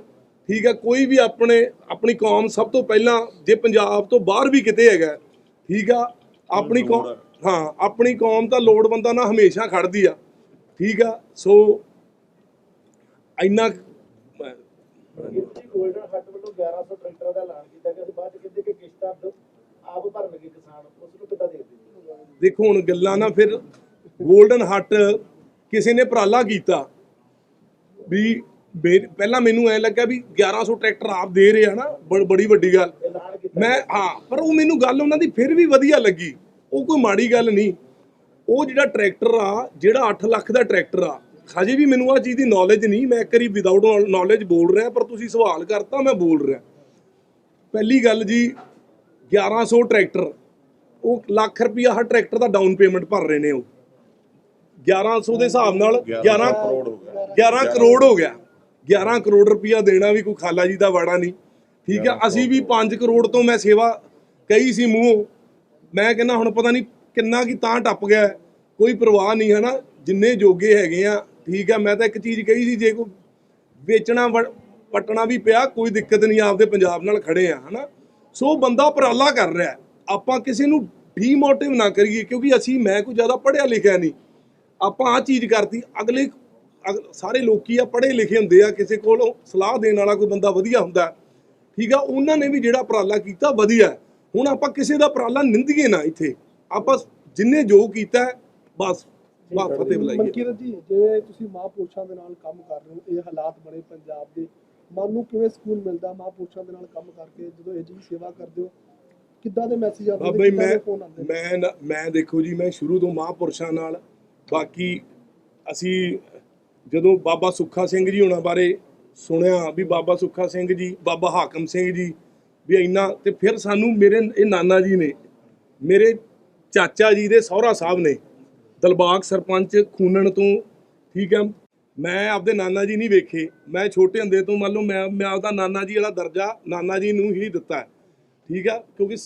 ਠੀਕ ਆ ਕੋਈ ਵੀ ਆਪਣੇ ਆਪਣੀ ਕੌਮ ਸਭ ਤੋਂ ਪਹਿਲਾਂ ਜੇ ਪੰਜਾਬ ਤੋਂ ਬਾਹਰ ਵੀ ਕਿਤੇ ਹੈਗਾ ਠੀਕ ਆ ਆਪਣੀ ਕੌਮ ਹਾਂ ਆਪਣੀ ਕੌਮ ਤਾਂ ਲੋੜਵੰਦਾਂ ਨਾਲ ਹਮੇਸ਼ਾ ਖੜਦੀ ਆ ਠੀਕ ਆ ਸੋ ਇੰਨਾ ਕੁ- ਜੀ ਗੋਲਡਨ ਹੱਟ ਵੱਲੋਂ 1100 ਟਰੈਕਟਰਾਂ ਦਾ ਐਲਾਨ ਕੀਤਾ ਗਿਆ ਸੀ। ਬਾਅਦ ਚ ਕਹਿੰਦੇ ਕਿ ਕਿਸ਼ਤਾਂ ਦ- ਆਪ ਭਰਨਗੇ ਕਿਸਾਨ। ਉਸ ਨੂੰ ਕਿੱਦਾਂ ਦੇਖਦੇ ਜੀ ਦੇਖੋ ਹੁਣ ਗੱਲਾਂ ਨਾ ਫਿਰ 골ਡਨ ਹੱਟ ਕਿਸੇ ਨੇ ਉਪਰਾਲਾ ਕੀਤਾ ਵੀ ਪਹਿਲਾਂ ਮੈਨੂੰ ਐ ਲੱਗਾ ਵੀ 1100 ਟਰੈਕਟਰ ਆਪ ਦੇ ਰਹੇ ਆ ਨਾ ਬੜੀ ਵੱਡੀ ਗੱਲ। ਮੈਂ ਹਾਂ ਪਰ ਉਹ ਮੈਨੂੰ ਗੱਲ ਉਹਨਾਂ ਦੀ ਫਿਰ ਵੀ ਵਧੀਆ ਲੱਗੀ। ਉਹ ਕੋਈ ਮਾੜੀ ਗੱਲ ਨਹੀਂ। ਉਹ ਜਿਹੜਾ ਟਰੈਕਟਰ ਆ ਜਿਹੜਾ 8 ਲੱਖ ਦਾ ਟਰੈਕਟਰ ਆ ਹਜੇ ਵੀ ਮੈਨੂੰ ਆ ਚੀਜ਼ ਦੀ ਨੌਲੇਜ ਨਹੀਂ ਮੈਂ ਇੱਕ ਵਾਰੀ ਵਿਦਆਊਟ ਨੌਲੇਜ ਬੋਲ ਰਿਹਾ ਪਰ ਤੁਸੀਂ ਸਵਾਲ ਕਰਤਾ ਮੈਂ ਬੋਲ ਰਿਹਾ। ਪਹਿਲੀ ਗੱਲ ਜੀ 1100 ਟਰੈਕਟਰ ਉਹ ਲੱਖ ਰੁਪਿਆ ਹਰ ਟਰੈਕਟਰ ਦਾ ਡਾਊਨ ਪੇਮੈਂਟ ਭਰ ਰਹੇ ਨੇ ਉਹ। 1100 ਦੇ ਹਿਸਾਬ ਨਾਲ 11 ਕਰੋੜ ਹੋ ਗਿਆ। 11 ਕਰੋੜ ਹੋ ਗਿਆ। 11 ਕਰੋੜ ਰੁਪਇਆ ਦੇਣਾ ਵੀ ਕੋਈ ਖਾਲਾ ਜੀ ਦਾ ਵਾੜਾ ਨਹੀਂ। ਠੀਕ ਹੈ ਅਸੀਂ ਵੀ 5 ਕਰੋੜ ਤੋਂ ਮੈਂ ਸੇਵਾ ਕਹੀ ਸੀ ਮੂੰਹੋਂ। ਮੈਂ ਕਹਿੰਦਾ ਹੁਣ ਪਤਾ ਨਹੀਂ ਕਿੰਨਾ ਕੀ ਤਾਂ ਟੱਪ ਗਿਆ। ਕੋਈ ਪਰਵਾਹ ਨਹੀਂ ਹੈ ਨਾ ਜਿੰਨੇ ਜੋਗੇ ਹੈਗੇ ਆ ਠੀਕ ਹੈ, ਮੈਂ ਤਾਂ ਇੱਕ ਚੀਜ਼ ਕਹੀ ਸੀ, ਜੇ ਕੋਈ ਵੇਚਣਾ ਵ- ਪੱਟਣਾ ਵੀ ਪਿਆ, ਕੋਈ ਦਿੱਕਤ ਨਹੀਂ, ਆਪਦੇ ਪੰਜਾਬ ਨਾਲ ਖੜੇ ਆ, ਹਨਾ? ਸੋ ਬੰਦਾ ਉਪਰਾਲਾ ਕਰ ਰਿਹਾ ਆਪਾਂ ਕਿਸੇ ਨੂੰ ਡੀਮੋਟਿਵ ਨਾ ਕਰੀਏ, ਕਿਉਂਕਿ ਅਸੀਂ, ਮੈਂ ਕੋਈ ਜ਼ਿਆਦਾ ਪੜ੍ਹਿਆ ਲਿਖਿਆ ਨਹੀਂ। ਆਪਾਂ ਆ ਚੀਜ਼ ਕਰਤੀ, ਅਗਲੇ ਅਗ- ਸਾਰੇ ਲੋਕੀ ਆ, ਪੜ੍ਹੇ ਲਿਖੇ ਹੁੰਦੇ ਆ, ਕਿਸੇ ਕੋਲੋਂ ਸਲਾਹ ਦੇਣ ਵਾਲਾ ਕੋਈ ਬੰਦਾ ਵਧੀਆ ਹੁੰਦਾ ਠੀਕ ਆ, ਉਹਨਾਂ ਨੇ ਵੀ ਜਿਹੜਾ ਉਪਰਾਲਾ ਕੀਤਾ, ਵਧੀਆ ਹੁਣ ਆਪਾਂ ਕਿਸੇ ਦਾ ਉਪਰਾਲਾ ਨਿੰਦੀਏ ਨਾ ਇੱਥੇ। ਆਪਾਂ ਜਿੰਨੇ ਜੋ ਕੀਤਾ ਬਸ। ਬਸ ਫਤਿਹ ਬੁਲਾਈਏ ਮਨਕੀਰਤ ਜੀ ਜੇ ਤੁਸੀਂ ਮਹਾਂਪੁਰਸ਼ਾਂ ਦੇ ਨਾਲ ਕੰਮ ਕਰ ਰਹੇ ਹੋ ਇਹ ਹਾਲਾਤ ਬਣੇ ਪੰਜਾਬ ਦੇ। ਮਨ ਨੂੰ ਕਿਵੇਂ ਸਕੂਨ ਮਿਲਦਾ ਮਹਾਂਪੁਰਸ਼ਾਂ ਦੇ ਨਾਲ ਕੰਮ ਕਰਕੇ ਜਦੋਂ ਇਹ ਜੀ ਸੇਵਾ ਕਰਦੇ ਹੋ? ਕਿੱਦਾਂ ਦੇ ਮੈਸੇਜ ਆਉਂਦੇ ਬਾਬਾ ਜੀ ਮੈਂ? ਮੈਂ ਮੈਂ ਦੇਖੋ ਜੀ ਮੈਂ ਸ਼ੁਰੂ ਤੋਂ ਮਹਾਂਪੁਰਸ਼ਾਂ ਨਾਲ ਬਾਕੀ ਅਸੀਂ ਜਦੋਂ ਬਾਬਾ ਸੁੱਖਾ ਸਿੰਘ ਜੀ ਹੋਣਾ ਬਾਰੇ ਸੁਣਿਆ ਵੀ ਬਾਬਾ ਸੁੱਖਾ ਸਿੰਘ ਜੀ ਬਾਬਾ ਹਾਕਮ ਸਿੰਘ ਜੀ ਵੀ ਇੰਨਾ ਤੇ ਫਿਰ ਸਾਨੂੰ ਮੇਰੇ ਇਹ ਨਾਨਾ ਜੀ ਨੇ ਮੇਰੇ ਚਾਚਾ ਜੀ ਦੇ ਸਹੁਰਾ ਸਾਹਿਬ ਨੇ ਦਲਬਾਗ ਸਰਪੰਚ ਖੂਨਣ ਤੋਂ ਠੀਕ ਹੈ। ਮੈਂ ਆਪਦੇ ਨਾਨਾ ਜੀ ਨਹੀਂ ਵੇਖੇ। ਮੈਂ ਛੋਟੇ ਹੁੰਦੇ ਤੋਂ ਮੰਨ ਲਓ ਮੈਂ ਮੈਂ ਆਪਦਾ ਨਾਨਾ ਜੀ ਵਾਲਾ ਦਰਜਾ ਨਾਨਾ ਜੀ ਨੂੰ ਹੀ ਦਿੱਤਾ ਹੈ। ਠੀਕ ਆ? ਕਿਉਂਕਿ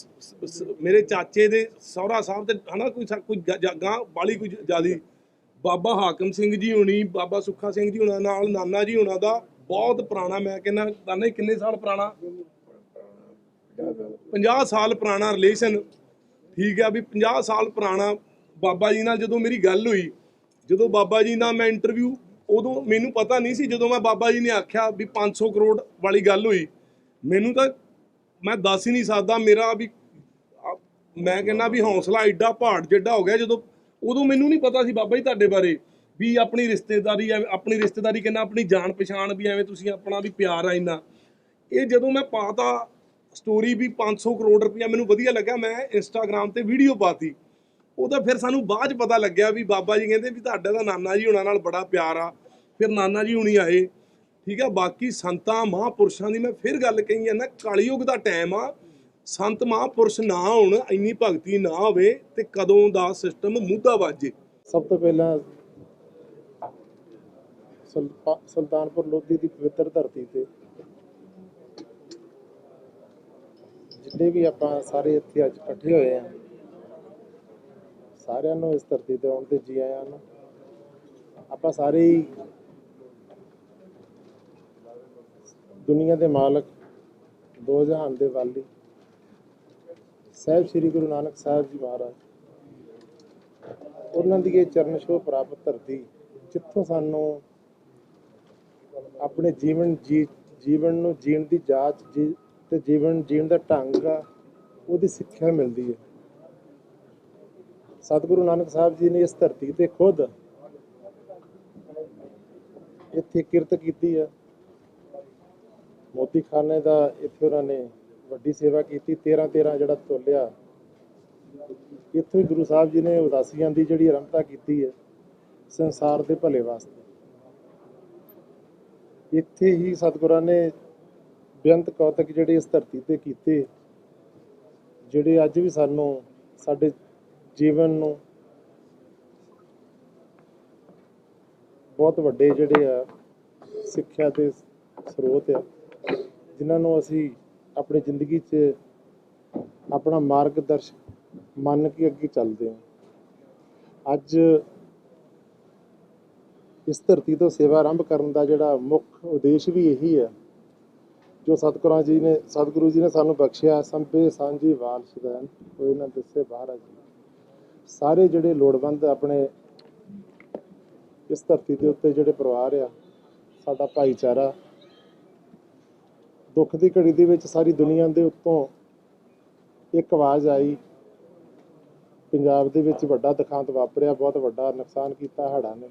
ਮੇਰੇ ਚਾਚੇ ਦੇ ਸਹੁਰਾ ਸਾਹਿਬ ਤੇ ਹਨਾ ਕੋਈ ਕੋਈ ਗਾਂ ਬਾਲੀ ਕੋਈ ਜਿਆਦੀ। ਬਾਬਾ ਹਾਕਮ ਸਿੰਘ ਜੀ ਹੋਣੀ ਬਾਬਾ ਸੁੱਖਾ ਸਿੰਘ ਜੀ ਹੋਣਾ ਨਾਲ ਨਾਨਾ ਜੀ ਹੋਣਾ ਦਾ ਬਹੁਤ ਪੁਰਾਣਾ ਮੈਂ ਕਹਿੰਦਾ ਨਾਨਾ ਕਿੰਨੇ ਸਾਲ ਪੁਰਾਣਾ? 50 ਸਾਲ। ਪੁਰਾਣਾ ਰਿਲੇਸ਼ਨ ਠੀਕ ਆ ਵੀ 50 ਸਾਲ ਪੁਰਾਣਾ ਬਾਬਾ ਜੀ ਨਾਲ ਜਦੋਂ ਮੇਰੀ ਗੱਲ ਹੋਈ, ਜਦੋਂ ਬਾਬਾ ਜੀ ਨਾਲ ਮੈਂ ਇੰਟਰਵਿਊ ਉਦੋਂ ਮੈਨੂੰ ਪਤਾ ਨਹੀਂ ਸੀ, ਜਦੋਂ ਮੈਂ ਬਾਬਾ ਜੀ ਨੇ ਆਖਿਆ ਵੀ 500 ਕਰੋੜ ਵਾਲੀ ਗੱਲ ਹੋਈ, ਮੈਨੂੰ ਤਾਂ ਮੈਂ ਦੱਸ ਹੀ ਨਹੀਂ ਸਕਦਾ, ਮੇਰਾ ਵੀ ਮੈਂ ਕਹਿੰਦਾ ਵੀ ਹੌਸਲਾ ਐਡਾ ਪਹਾੜ ਜਿੱਡਾ ਹੋ ਗਿਆ ਜਦੋਂ, ਉਦੋਂ ਮੈਨੂੰ ਨਹੀਂ ਪਤਾ ਸੀ ਬਾਬਾ ਜੀ ਤੁਹਾਡੇ ਬਾਰੇ, ਵੀ ਆਪਣੀ ਰਿਸ਼ਤੇਦਾਰੀ ਆਪਣੀ ਰਿਸ਼ਤੇਦਾਰੀ ਕਹਿੰਦਾ ਆਪਣੀ ਜਾਣ ਪਛਾਣ ਵੀ ਐਵੇਂ ਤੁਸੀਂ ਆਪਣਾ ਵੀ ਪਿਆਰ ਆ ਇੰਨਾ। ਇਹ ਜਦੋਂ ਮੈਂ ਪਾਤਾ ਸਟੋਰੀ ਵੀ 500 ਕਰੋੜ ਰੁਪਇਆ ਮੈਨੂੰ ਵਧੀਆ ਲੱਗਾ ਮੈਂ ਇੰਸਟਾਗ੍ਰam ਤੇ ਵੀਡੀਓ ਪਾਤੀ। ਉਹ ਤਾਂ ਫਿਰ ਸਾਨੂੰ ਬਾਅਦ ਚ ਪਤਾ ਲੱਗਿਆ ਵੀ ਬਾਬਾ ਜੀ ਕਹਿੰਦੇ ਵੀ ਤੁਹਾਡਾ ਤਾਂ ਨਾਨਾ ਜੀ ਹੁਣਾਂ ਨਾਲ ਬੜਾ ਪਿਆਰ ਆ। ਫਿਰ ਨਾਨਾ ਜੀ ਹੁਣੀ ਆਏ। ਠੀਕ ਆ, ਬਾਕੀ ਸੰਤਾਂ, ਮਹਾਂਪੁਰਸ਼ਾਂ ਦੀ ਮੈਂ ਫਿਰ ਗੱਲ ਕਹੀ ਆ ਨਾ, ਕਲਯੁਗ ਦਾ ਟਾਈਮ ਆ। ਸੰਤ, ਮਹਾਂਪੁਰਸ਼ ਨਾ ਹੋਣ, ਇੰਨੀ ਭਗਤੀ ਨਾ ਹੋਵੇ ਤੇ ਕਦੋਂ ਦਾ ਸਿਸਟਮ ਮੁੱਦਾ ਵੱਜੇ। ਸਭ ਤੋਂ ਪਹਿਲਾਂ ਸੁਲਤਾਨਪੁਰ ਲੋਧੀ ਦੀ ਪਵਿੱਤਰ ਧਰਤੀ ਤੇ ਜਿੰਨੇ ਵੀ ਆਪਾਂ ਸਾਰੇ ਇੱਥੇ ਅੱਜ ਇਕੱਠੇ ਹੋਏ ਆ ਸਾਰਿਆਂ ਨੂੰ ਇਸ ਧਰਤੀ ਤੇ ਆਉਣ ਤੇ ਜੀ ਆਇਆਂ ਨੂੰ। ਆਪਾਂ ਸਾਰੇ ਹੀ ਦੁਨੀਆ ਦੇ ਮਾਲਕ ਦੋ ਜਹਾਨ ਦੇ ਵਾਲੀ। ਸਾਹਿਬ ਸ੍ਰੀ ਗੁਰੂ ਨਾਨਕ ਸਾਹਿਬ ਜੀ ਮਹਾਰਾਜ, ਉਹਨਾਂ ਦੀ ਇਹ ਚਰਨ ਛੋਹ ਪ੍ਰਾਪਤ ਧਰਤੀ, ਜਿੱਥੋਂ ਸਾਨੂੰ ਆਪਣੇ ਜੀਵਨ ਜੀ, ਜੀਵਨ ਨੂੰ ਜੀਣ ਦੀ ਜਾਚ, ਜੀ, ਤੇ ਜੀਵਨ ਜੀਣ ਦਾ ਢੰਗ ਆ, ਉਹਦੀ ਸਿੱਖਿਆ ਮਿਲਦੀ ਹੈ। ਸਤਿਗੁਰੂ ਨਾਨਕ ਸਾਹਿਬ ਜੀ ਨੇ ਇਸ ਧਰਤੀ ਤੇ ਖੁਦ ਇੱਥੇ ਕਿਰਤ ਕੀਤੀ ਆ। ਮੋਤੀ ਦਾ ਇੱਥੇ ਉਹਨਾਂ ਨੇ ਵੱਡੀ ਸੇਵਾ ਕੀਤੀ। 13 13 ਜਿਹੜਾ ਤੋਲਿਆ, ਇੱਥੋਂ ਗੁਰੂ ਸਾਹਿਬ ਜੀ ਨੇ ਉਦਾਸੀਆਂ ਦੀ ਜਿਹੜੀ ਆਰੰਭਤਾ ਕੀਤੀ ਹੈ ਸੰਸਾਰ ਦੇ ਭਲੇ ਵਾਸਤੇ। ਇੱਥੇ ਹੀ ਸਤਿਗੁਰਾਂ ਨੇ ਬੇਅੰਤ ਕੌਤਕ ਜਿਹੜੇ ਇਸ ਧਰਤੀ ਤੇ ਕੀਤੇ, ਜਿਹੜੇ ਅੱਜ ਵੀ ਸਾਨੂੰ ਸਾਡੇ ਜੀਵਨ ਨੂੰ ਬਹੁਤ ਵੱਡੇ ਜਿਹੜੇ ਆ ਸਿੱਖਿਆ ਦੇ ਸਰੋਤ ਆ, ਜਿਨ੍ਹਾਂ ਨੂੰ ਅਸੀਂ ਆਪਣੀ ਜ਼ਿੰਦਗੀ 'ਚ ਆਪਣਾ ਮਾਰਗਦਰਸ਼ਕ ਮੰਨ ਕੇ ਅੱਗੇ ਚੱਲਦੇ ਹਾਂ। ਅੱਜ ਇਸ ਧਰਤੀ ਤੋਂ ਸੇਵਾ ਆਰੰਭ ਕਰਨ ਦਾ ਜਿਹੜਾ ਮੁੱਖ ਉਦੇਸ਼ ਵੀ ਇਹੀ ਹੈ ਜੋ ਸਤਿਗੁਰਾਂ ਜੀ ਨੇ, ਸਤਿਗੁਰੂ ਜੀ ਨੇ ਸਾਨੂੰ ਬਖਸ਼ਿਆ ਸੰਪੇ ਸਾਂਝੀ ਵਾਲ ਸੁਦੈਨ ਕੋਈ ਨਾ ਦੱਸੇ ਬਾਹਰ ਆ ਜੀ। ਸਾਰੇ ਜਿਹੜੇ ਲੋੜਵੰਦ ਆਪਣੇ ਇਸ ਧਰਤੀ ਦੇ ਉੱਤੇ ਜਿਹੜੇ ਪਰਿਵਾਰ ਆ, ਸਾਡਾ ਭਾਈਚਾਰਾ, ਦੁੱਖ ਦੀ ਘੜੀ ਦੇ ਵਿੱਚ ਸਾਰੀ ਦੁਨੀਆ ਦੇ ਉੱਤੋਂ ਇੱਕ ਆਵਾਜ਼ ਆਈ। ਪੰਜਾਬ ਦੇ ਵਿੱਚ ਵੱਡਾ ਦੁਖਾਂਤ ਵਾਪਰਿਆ, ਬਹੁਤ ਵੱਡਾ ਨੁਕਸਾਨ ਕੀਤਾ ਹੜ੍ਹਾਂ ਨੇ।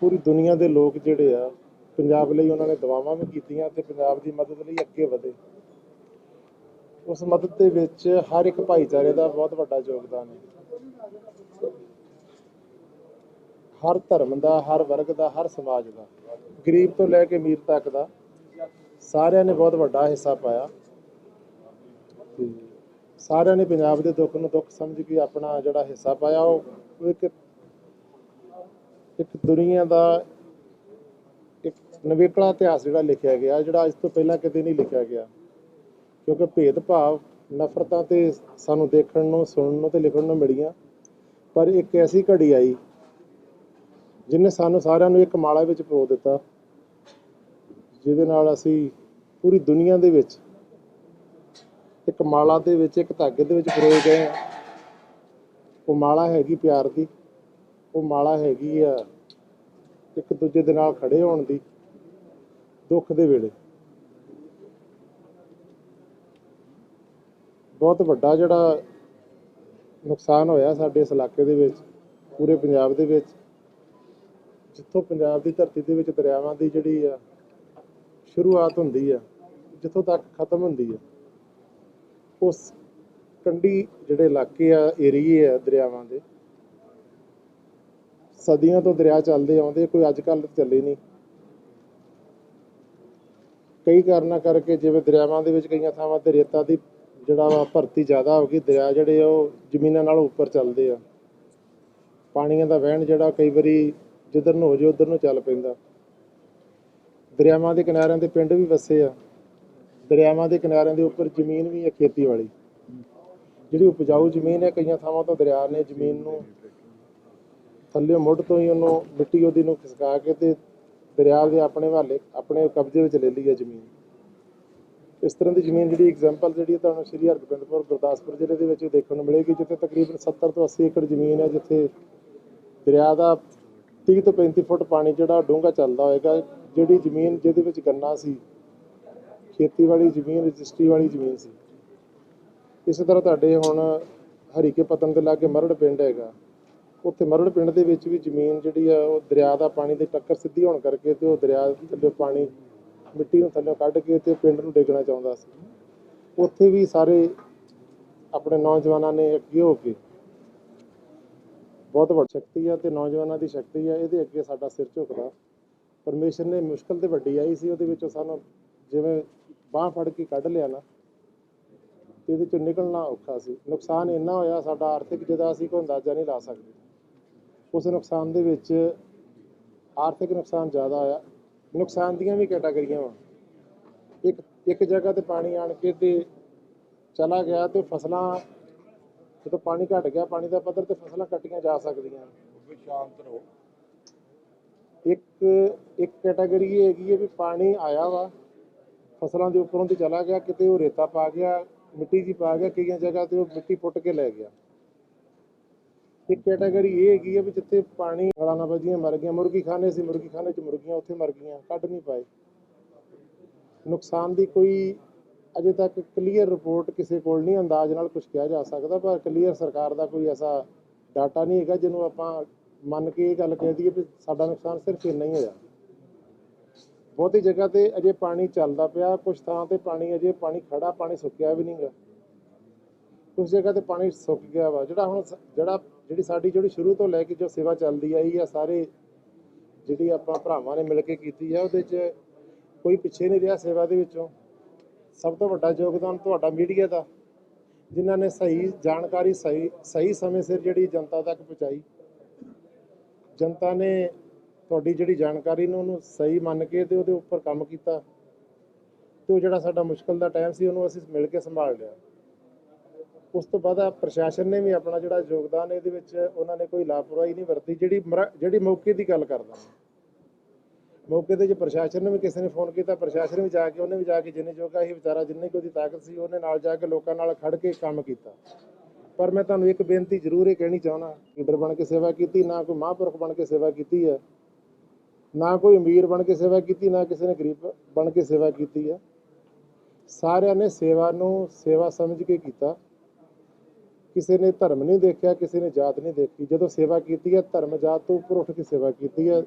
ਪੂਰੀ ਦੁਨੀਆ ਦੇ ਲੋਕ ਜਿਹੜੇ ਆ, ਪੰਜਾਬ ਲਈ ਉਹਨਾਂ ਨੇ ਦੁਆਵਾਂ ਵੀ ਕੀਤੀਆਂ ਤੇ ਪੰਜਾਬ ਦੀ ਮਦਦ ਲਈ ਅੱਗੇ ਵਧੇ। ਉਸ ਮਦਦ ਦੇ ਵਿੱਚ ਹਰ ਇੱਕ ਭਾਈਚਾਰੇ ਦਾ ਬਹੁਤ ਵੱਡਾ ਯੋਗਦਾਨ ਹੈ। ਹਰ ਧਰਮ ਦਾ, ਹਰ ਵਰਗ ਦਾ, ਹਰ ਸਮਾਜ ਦਾ, ਗਰੀਬ ਤੋਂ ਲੈ ਕੇ ਅਮੀਰ ਤੱਕ ਦਾ ਸਾਰਿਆਂ ਨੇ ਬਹੁਤ ਵੱਡਾ ਹਿੱਸਾ ਪਾਇਆ। ਤੇ ਸਾਰਿਆਂ ਨੇ ਪੰਜਾਬ ਦੇ ਦੁੱਖ ਨੂੰ ਦੁੱਖ ਸਮਝ ਕੇ ਆਪਣਾ ਜਿਹੜਾ ਹਿੱਸਾ ਪਾਇਆ, ਉਹ ਇੱਕ ਇੱਕ ਦੁਨੀਆ ਦਾ ਇੱਕ ਨਵੇਕਲਾ ਇਤਿਹਾਸ ਜਿਹੜਾ ਲਿਖਿਆ ਗਿਆ, ਜਿਹੜਾ ਅੱਜ ਤੋਂ ਪਹਿਲਾਂ ਕਦੇ ਨਹੀਂ ਲਿਖਿਆ ਗਿਆ। ਕਿਉਂਕਿ ਭੇਦਭਾਵ ਨਫ਼ਰਤਾਂ ਤੇ ਸਾਨੂੰ ਦੇਖਣ ਨੂੰ, ਸੁਣਨ ਨੂੰ ਤੇ ਲਿਖਣ ਨੂੰ ਮਿਲੀਆਂ ਪਰ ਇੱਕ ਐਸੀ ਘੜੀ ਆਈ ਜਿਹਨੇ ਸਾਨੂੰ ਸਾਰਿਆਂ ਨੂੰ ਇੱਕ ਮਾਲਾ ਵਿੱਚ ਪਰੋ ਦਿੱਤਾ, ਜਿਹਦੇ ਨਾਲ ਅਸੀਂ ਪੂਰੀ ਦੁਨੀਆ ਦੇ ਵਿੱਚ ਇੱਕ ਮਾਲਾ ਦੇ ਵਿੱਚ, ਇੱਕ ਧਾਗੇ ਦੇ ਵਿੱਚ ਪਰੋਏ ਗਏ ਹਾਂ। ਉਹ ਮਾਲਾ ਹੈਗੀ ਪਿਆਰ ਦੀ, ਉਹ ਮਾਲਾ ਹੈਗੀ ਆ ਇੱਕ ਦੂਜੇ ਦੇ ਨਾਲ ਖੜੇ ਹੋਣ ਦੀ, ਦੁੱਖ ਦੇ ਵੇਲੇ ਬਹੁਤ ਵੱਡਾ ਜਿਹੜਾ ਨੁਕਸਾਨ ਹੋਇਆ ਸਾਡੇ ਇਸ ਇਲਾਕੇ ਦੇ ਵਿੱਚ, ਪੂਰੇ ਪੰਜਾਬ ਦੇ ਵਿੱਚ। ਜਿੱਥੋਂ ਪੰਜਾਬ ਦੀ ਧਰਤੀ ਦੇ ਵਿੱਚ ਦਰਿਆਵਾਂ ਦੀ ਜਿਹੜੀ ਆ, ਸ਼ੁਰੂਆਤ ਹੁੰਦੀ ਆ, ਜਿੱਥੋਂ ਤੱਕ ਖਤਮ ਹੁੰਦੀ ਆ, ਉਸ ਕੰਢੀ ਜਿਹੜੇ ਇਲਾਕੇ ਆ, ਏਰੀਏ ਆ ਦਰਿਆਵਾਂ ਦੇ, ਸਦੀਆਂ ਤੋਂ ਦਰਿਆ ਚੱਲਦੇ ਆਉਂਦੇ, ਕੋਈ ਅੱਜ ਕੱਲ੍ਹ ਚੱਲੇ ਨਹੀਂ। ਕਈ ਕਾਰਨਾਂ ਕਰਕੇ ਜਿਵੇਂ ਦਰਿਆਵਾਂ ਦੇ ਵਿੱਚ ਕਈਆਂ ਥਾਵਾਂ ਤੇ ਰੇਤਾ ਦੀ ਜਿਹੜਾ ਵਾ ਭਰਤੀ ਜ਼ਿਆਦਾ ਹੋ ਗਈ, ਦਰਿਆ ਜਿਹੜੇ ਆ ਉਹ ਜ਼ਮੀਨਾਂ ਨਾਲੋਂ ਉੱਪਰ ਚੱਲਦੇ ਆ। ਪਾਣੀਆਂ ਦਾ ਵਹਿਣ ਜਿਹੜਾ ਕਈ ਵਾਰੀ ਜਿੱਧਰ ਨੂੰ ਹੋ ਜੇ ਉਧਰ ਨੂੰ ਚੱਲ ਪੈਂਦਾ। ਦਰਿਆਵਾਂ ਦੇ ਕਿਨਾਰਿਆਂ ਤੇ ਪਿੰਡ ਵੀ ਵਸੇ ਆ। ਦਰਿਆਵਾਂ ਦੇ ਕਿਨਾਰਿਆਂ ਦੇ ਉੱਪਰ ਜ਼ਮੀਨ ਵੀ ਹੈ ਖੇਤੀ ਵਾਲੀ ਜਿਹੜੀ ਉਪਜਾਊ ਜ਼ਮੀਨ ਹੈ ਕਈਆਂ ਥਾਵਾਂ ਤੋਂ ਦਰਿਆ ਨੇ ਜ਼ਮੀਨ ਨੂੰ ਥੱਲੇ ਮੁੱਢ ਤੋਂ ਹੀ ਉਹਨੂੰ ਮਿੱਟੀ ਉਹਦੀ ਨੂੰ ਖਿਸਕਾ ਕੇ ਤੇ ਦਰਿਆ ਦੇ ਆਪਣੇ ਹਵਾਲੇ ਆਪਣੇ ਕਬਜ਼ੇ ਵਿੱਚ ਲੈ ਲਈ ਹੈ ਜ਼ਮੀਨ। ਇਸ ਤਰ੍ਹਾਂ ਦੀ ਜ਼ਮੀਨ ਜਿਹੜੀ ਐਗਜ਼ਾਮਪਲ ਜਿਹੜੀ ਹੈ ਤੁਹਾਨੂੰ ਸ਼੍ਰੀ ਹਰਗੋਬਿੰਦਪੁਰ ਗੁਰਦਾਸਪੁਰ ਜ਼ਿਲ੍ਹੇ ਦੇ ਵਿੱਚ ਦੇਖਣ ਨੂੰ ਮਿਲੇਗੀ, ਜਿੱਥੇ ਤਕਰੀਬਨ 70 ਤੋਂ 80 ਏਕੜ ਜ਼ਮੀਨ ਹੈ, ਜਿੱਥੇ ਦਰਿਆ ਦਾ 30 ਤੋਂ 35 ਫੁੱਟ ਪਾਣੀ ਜਿਹੜਾ ਡੂੰਘਾ ਚੱਲਦਾ ਹੋਏਗਾ, ਜਿਹੜੀ ਜ਼ਮੀਨ ਜਿਹਦੇ ਵਿੱਚ ਗੰਨਾ ਸੀ ਖੇਤੀ ਵਾਲੀ ਜ਼ਮੀਨ, ਰਜਿਸਟਰੀ ਵਾਲੀ ਜ਼ਮੀਨ ਸੀ। ਇਸੇ ਤਰ੍ਹਾਂ ਤੁਹਾਡੇ ਹੁਣ ਹਰੀਕੇ ਪਤਨ ਦੇ ਲਾਗੇ ਮਰੜ ਪਿੰਡ ਹੈਗਾ, ਉੱਥੇ ਮਰੜ ਪਿੰਡ ਦੇ ਵਿੱਚ ਵੀ ਜ਼ਮੀਨ ਜਿਹੜੀ ਆ ਉਹ ਦਰਿਆ ਦਾ ਪਾਣੀ ਦੇ ਟੱਕਰ ਸਿੱਧੀ ਹੋਣ ਕਰਕੇ ਤੇ ਉਹ ਦਰਿਆ ਦੇ ਥੱਲੇ ਪਾਣੀ ਮਿੱਟੀ ਨੂੰ ਥੱਲੇ ਕੱਢ ਕੇ ਤੇ ਪਿੰਡ ਨੂੰ ਡੇਗਣਾ ਚਾਹੁੰਦਾ ਸੀ। ਉੱਥੇ ਵੀ ਸਾਰੇ ਆਪਣੇ ਨੌਜਵਾਨਾਂ ਨੇ ਅੱਗੇ ਹੋ ਕੇ ਬਹੁਤ ਵੱਡੀ ਸ਼ਕਤੀ ਆ ਤੇ ਨੌਜਵਾਨਾਂ ਦੀ ਸ਼ਕਤੀ ਆ, ਇਹਦੇ ਅੱਗੇ ਸਾਡਾ ਸਿਰ ਝੁਕਦਾ। ਪਰਮੇਸ਼ਰ ਨੇ ਮੁਸ਼ਕਲ ਤੇ ਵੱਡੀ ਆਈ ਸੀ, ਉਹਦੇ ਵਿੱਚੋਂ ਸਾਨੂੰ ਜਿਵੇਂ ਬਾਹ ਫੜ ਕੇ ਕੱਢ ਲਿਆ ਨਾ, ਤੇ ਇਹਦੇ ਚੋਂ ਨਿਕਲਣਾ ਔਖਾ ਸੀ। ਨੁਕਸਾਨ ਇੰਨਾ ਹੋਇਆ, ਸਾਡਾ ਆਰਥਿਕ ਜਿਹਦਾ ਅਸੀਂ ਕੋਈ ਅੰਦਾਜ਼ਾ ਨਹੀਂ ਲਾ ਸਕਦੇ। ਉਸ ਨੁਕਸਾਨ ਦੇ ਵਿੱਚ ਆਰਥਿਕ ਨੁਕਸਾਨ ਜ਼ਿਆਦਾ ਹੋਇਆ। ਨੁਕਸਾਨ ਦੀਆਂ ਵੀ ਕੈਟਾਗਰੀਆਂ ਵਾ। ਇੱਕ ਇੱਕ ਜਗ੍ਹਾ ਤੇ ਪਾਣੀ ਆਣ ਕੇ ਤੇ ਚਲਾ ਗਿਆ ਤੇ ਫਸਲਾਂ ਜਦੋਂ ਪਾਣੀ ਘਟ ਗਿਆ ਪਾਣੀ ਦਾ ਪੱਧਰ ਤੇ ਫਸਲਾਂ ਕੱਟੀਆਂ ਜਾ ਸਕਦੀਆਂ। ਸ਼ਾਂਤ ਰਹੋ। ਇੱਕ ਇੱਕ ਕੈਟਾਗਰੀ ਇਹ ਹੈਗੀ ਹੈ ਵੀ ਪਾਣੀ ਆਇਆ ਵਾ ਫਸਲਾਂ ਦੇ ਉੱਪਰੋਂ ਦੀ ਚਲਾ ਗਿਆ ਕਿਤੇ ਉਹ ਰੇਤਾ ਪਾ ਗਿਆ ਮਿੱਟੀ ਜੀ ਪਾ ਗਿਆ ਕਈਆਂ ਜਗ੍ਹਾ ਤੇ ਉਹ ਮਿੱਟੀ ਪੁੱਟ ਕੇ ਲੈ ਗਿਆ। ਇੱਕ ਕੈਟਾਗਰੀ ਇਹ ਹੈਗੀ ਆ ਵੀ ਜਿੱਥੇ ਪਾਣੀ ਗਲਾਣਾ ਵੱਜੀਆਂ ਮਰ ਗਈਆਂ, ਮੁਰਗੀ ਖਾਨੇ ਸੀ, ਮੁਰਗੀ ਖਾਨੇ ਚ ਮੁਰਗੀਆਂ ਉੱਥੇ ਮਰ ਗਈਆਂ, ਕੱਢ ਨਹੀਂ ਪਾਏ। ਨੁਕਸਾਨ ਦੀ ਕੋਈ ਅਜੇ ਤੱਕ ਕਲੀਅਰ ਰਿਪੋਰਟ ਕਿਸੇ ਕੋਲ ਨਹੀਂ, ਅੰਦਾਜ਼ ਨਾਲ ਕੁਝ ਕਿਹਾ ਜਾ ਸਕਦਾ, ਪਰ ਕਲੀਅਰ ਸਰਕਾਰ ਦਾ ਕੋਈ ਐਸਾ ਡਾਟਾ ਨਹੀਂ ਹੈਗਾ, ਜਿਹਨੂੰ ਆਪਾਂ ਮੰਨ ਕੇ ਇਹ ਗੱਲ ਕਹਿ ਦਈਏ ਵੀ ਸਾਡਾ ਨੁਕਸਾਨ ਸਿਰਫ ਇੰਨਾ ਹੀ ਹੋਇਆ ਬਹੁਤੀ ਜਗ੍ਹਾ ਤੇ ਅਜੇ ਪਾਣੀ ਚੱਲਦਾ ਪਿਆ ਕੁਝ ਥਾਂ ਤੇ ਪਾਣੀ ਅਜੇ ਪਾਣੀ ਖੜਾ ਪਾਣੀ ਸੁੱਕਿਆ ਵੀ ਨਹੀਂਗਾ ਕੁਝ ਜਗ੍ਹਾ ਤੇ ਪਾਣੀ ਸੁੱਕ ਗਿਆ ਵਾ, ਜਿਹੜਾ ਹੁਣ ਸ- ਜਿਹੜਾ ਜਿਹੜੀ ਸਾਡੀ ਜਿਹੜੀ ਸ਼ੁਰੂ ਤੋਂ ਲੈ ਕੇ ਜੋ ਸੇਵਾ ਚੱਲਦੀ ਆਈ ਆ, ਸਾਰੇ ਜਿਹੜੀ ਆਪਾਂ ਭਰਾਵਾਂ ਨੇ ਮਿਲ ਕੇ ਕੀਤੀ ਆ, ਉਹਦੇ 'ਚ ਕੋਈ ਪਿੱਛੇ ਨਹੀਂ ਰਿਹਾ ਸੇਵਾ ਦੇ ਵਿੱਚੋਂ। ਸਭ ਤੋਂ ਵੱਡਾ ਯੋਗਦਾਨ ਤੁਹਾਡਾ ਮੀਡੀਆ ਦਾ, ਜਿਨ੍ਹਾਂ ਨੇ ਸਹੀ ਜਾਣਕਾਰੀ, ਸਹੀ ਸਹੀ ਸਮੇਂ ਸਿਰ ਜਿਹੜੀ ਜਨਤਾ ਤੱਕ ਪਹੁੰਚਾਈ। ਜਨਤਾ ਨੇ ਤੁਹਾਡੀ ਜਿਹੜੀ ਜਾਣਕਾਰੀ ਨੂੰ ਉਹਨੂੰ ਸਹੀ ਮੰਨ ਕੇ ਤੇ ਉਹਦੇ ਉੱਪਰ ਕੰਮ ਕੀਤਾ। ਤੇ ਉਹ ਜਿਹੜਾ ਸਾਡਾ ਮੁਸ਼ਕਲ ਦਾ ਟਾਈਮ ਸੀ, ਉਹਨੂੰ ਅਸੀਂ ਮਿਲ ਕੇ ਸੰਭਾਲ ਲਿਆ। ਉਸ ਤੋਂ ਬਾਅਦ ਪ੍ਰਸ਼ਾਸਨ ਨੇ ਵੀ ਆਪਣਾ ਜਿਹੜਾ ਯੋਗਦਾਨ ਇਹਦੇ ਵਿੱਚ ਉਹਨਾਂ ਨੇ ਕੋਈ ਲਾਪਰਵਾਹੀ ਨਹੀਂ ਵਰਤੀ, ਜਿਹੜੀ ਮਰਾ- ਜਿਹੜੀ ਮੌਕੇ ਦੀ ਗੱਲ ਕਰਦਾ ਮੈਂ ਮੌਕੇ ਤੇ ਜੇ ਪ੍ਰਸ਼ਾਸਨ ਨੂੰ ਵੀ ਕਿਸੇ ਨੇ ਫੋਨ ਕੀਤਾ, ਪ੍ਰਸ਼ਾਸਨ ਵੀ ਜਾ ਕੇ, ਉਹਨੇ ਵੀ ਜਾ ਕੇ ਜਿੰਨੇ ਜੋਗਾ ਸੀ ਵਿਚਾਰਾ ਜਿੰਨੇ ਕੁ ਉਹਦੀ ਤਾਕਤ ਸੀ, ਉਹਨੇ ਨਾਲ ਜਾ ਕੇ ਲੋਕਾਂ ਨਾਲ ਖੜ ਕੇ ਕੰਮ ਕੀਤਾ। ਪਰ ਮੈਂ ਤੁਹਾਨੂੰ ਇੱਕ ਬੇਨਤੀ ਜ਼ਰੂਰ ਇਹ ਕਹਿਣੀ ਚਾਹੁੰਦਾ, ਲੀਡਰ ਬਣ ਕੇ ਸੇਵਾ ਕੀਤੀ, ਨਾ ਕੋਈ ਮਹਾਂਪੁਰਖ ਬਣ ਕੇ ਸੇਵਾ ਕੀਤੀ ਹੈ, ਨਾ ਕੋਈ ਅਮੀਰ ਬਣ ਕੇ ਸੇਵਾ ਕੀਤੀ, ਨਾ ਕਿਸੇ ਨੇ ਗਰੀਬ ਬਣ ਕੇ ਸੇਵਾ ਕੀਤੀ ਹੈ। ਸਾਰਿਆਂ ਨੇ ਸੇਵਾ ਨੂੰ ਸੇਵਾ ਸਮਝ ਕੇ ਕੀਤਾ। ਕਿਸੇ ਨੇ ਧਰਮ ਨਹੀਂ ਦੇਖਿਆ, ਕਿਸੇ ਨੇ ਜਾਤ ਨਹੀਂ ਦੇਖੀ। ਜਦੋਂ ਸੇਵਾ ਕੀਤੀ ਹੈ ਧਰਮ ਜਾਤ ਤੋਂ ਉੱਪਰ ਉੱਠ ਕੇ ਸੇਵਾ ਕੀਤੀ ਹੈ।